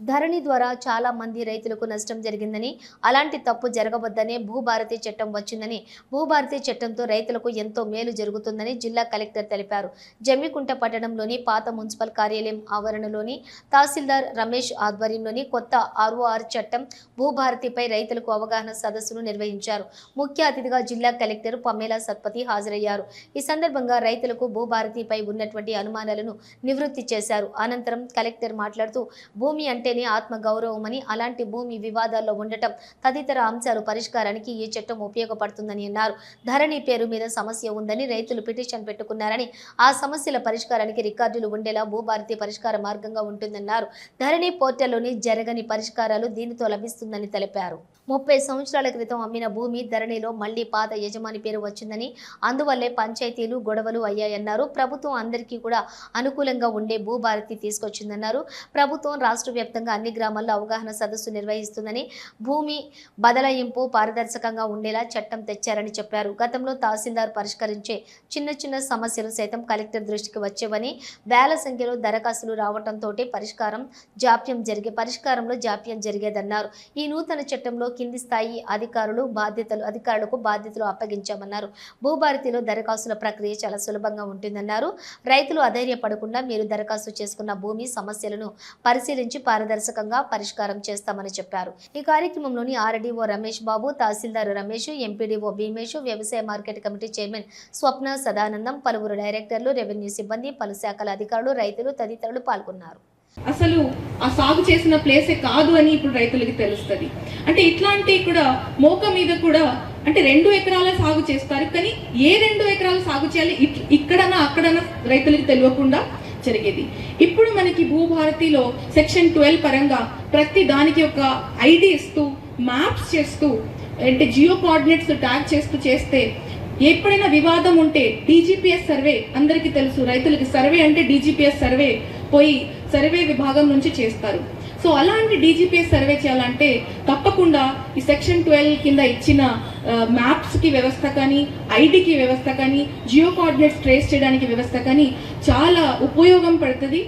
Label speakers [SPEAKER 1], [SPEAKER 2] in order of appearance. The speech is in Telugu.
[SPEAKER 1] ధరణి ద్వారా చాలా మంది రైతులకు నష్టం జరిగిందని అలాంటి తప్పు జరగవద్దనే భూభారతి చట్టం వచ్చిందని భూభారతి చట్టంతో రైతులకు ఎంతో మేలు జరుగుతుందని జిల్లా కలెక్టర్ తెలిపారు. జమ్మికుంట పట్టణంలోని పాత మున్సిపల్ కార్యాలయం ఆవరణలోని తహసీల్దార్ రమేష్ ఆధ్వర్యంలోని కొత్త ఆర్ఓఆర్ చట్టం భూభారతిపై రైతులకు అవగాహన సదస్సును నిర్వహించారు. ముఖ్య అతిథిగా జిల్లా కలెక్టర్ పమేలా సత్పతి హాజరయ్యారు. ఈ సందర్భంగా రైతులకు భూభారతిపై ఉన్నటువంటి అనుమానాలను నివృత్తి చేశారు. అనంతరం కలెక్టర్ మాట్లాడుతూ భూమి అంటేనే ఆత్మ గౌరవమని అలాంటి భూమి వివాదాల్లో ఉండటం తదితర అంశాలు పరిష్కారానికి ఈ చట్టం ఉపయోగపడుతుందని అన్నారు. ధరణి పేరు మీద సమస్య ఉందని రైతులు పిటిషన్ పెట్టుకున్నారని ఆ సమస్యల పరిష్కారానికి రికార్డులు ఉండేలా భూభారతి పరిష్కార మార్గంగా ఉంటుందన్నారు. ధరణి పోర్టల్లోని జరగని పరిష్కారాలు దీనితో లభిస్తుందని తెలిపారు. ముప్పై సంవత్సరాల క్రితం అమ్మిన భూమి ధరణిలో మళ్ళీ పాత యజమాని పేరు వచ్చిందని అందువల్లే పంచాయతీలు గొడవలు అయ్యాయన్నారు. ప్రభుత్వం అందరికీ కూడా అనుకూలంగా ఉండే భూభారతి తీసుకొచ్చిందన్నారు. ప్రభుత్వం రాష్ట్ర వ్యాప్తంగా అన్ని గ్రామాల్లో అవగాహన సదస్సు నిర్వహిస్తుందని భూమి బదలాయింపు పారదర్శకంగా ఉండేలా చట్టం తెచ్చారని చెప్పారు. గతంలో తహసీల్దార్ పరిష్కరించే చిన్న చిన్న సమస్యలు సైతం కలెక్టర్ దృష్టికి వచ్చేవని వేల సంఖ్యలో దరఖాస్తులు రావడంతో పరిష్కారం జాప్యం జరిగే పరిష్కారంలో జాప్యం జరిగేదన్నారు. ఈ నూతన చట్టంలో కింది స్థాయి అధికారులు బాధ్యతలు అధికారులకు బాధ్యతలు అప్పగించామన్నారు. భూభారతిలో దరఖాస్తుల ప్రక్రియ చాలా సులభంగా ఉంటుందన్నారు. రైతులు అధైర్యపడకుండా మీరు దరఖాస్తు చేసుకున్న భూమి సమస్యలను పరిశీలించి పారదర్శకంగా పరిష్కారం చేస్తామని చెప్పారు. ఈ కార్యక్రమంలోని ఆర్డీఓ రమేష్ బాబు తహసీల్దార్ రమేష్ ఎంపీడీఓ భీమేష్ వ్యవసాయ market committee chairman Swapna Sadanandam పలువురు డైరెక్టర్లు రెవెన్యూ సిబ్బంది పలు శాఖల అధికారులు రైతులు తదితరులు పాల్గొన్నారు.
[SPEAKER 2] అసలు ఆ సాగు చేసిన ప్లేసే కాదు అని ఇప్పుడు రైతులకి తెలుస్తుంది. అంటే ఇట్లాంటి కూడా మోక మీద కూడా అంటే రెండు ఎకరాల సాగు చేస్తారు. కానీ ఏ రెండు ఎకరాలు సాగు చేయాలి? ఇట్- ఇక్కడనా అక్కడనా రైతులకి తెలియకుండా జరిగేది. ఇప్పుడు మనకి భూభారతిలో సెక్షన్ ట్వెల్వ్ పరంగా ప్రతి దానికి ఒక ఐడి ఇస్తూ మ్యాప్స్ చేస్తూ అంటే జియో కోఆర్డినేట్స్ ట్యాగ్ చేస్తూ చేస్తే ఎప్పుడైనా వివాదం ఉంటే డీజీపీఎస్ సర్వే అందరికీ తెలుసు. రైతులకి సర్వే అంటే డీజీపీఎస్ సర్వే పోయి సర్వే విభాగం నుంచి చేస్తారు. సో అలాంటి డీజీపీఎస్ సర్వే చేయాలంటే తప్పకుండా ఈ సెక్షన్ ట్వెల్వ్ కింద ఇచ్చిన మ్యాప్స్కి వ్యవస్థ కానీ ఐడికి వ్యవస్థ కానీ జియో కోఆర్డినేట్స్ ట్రేస్ చేయడానికి వ్యవస్థ కానీ చాలా ఉపయోగం పడుతుంది.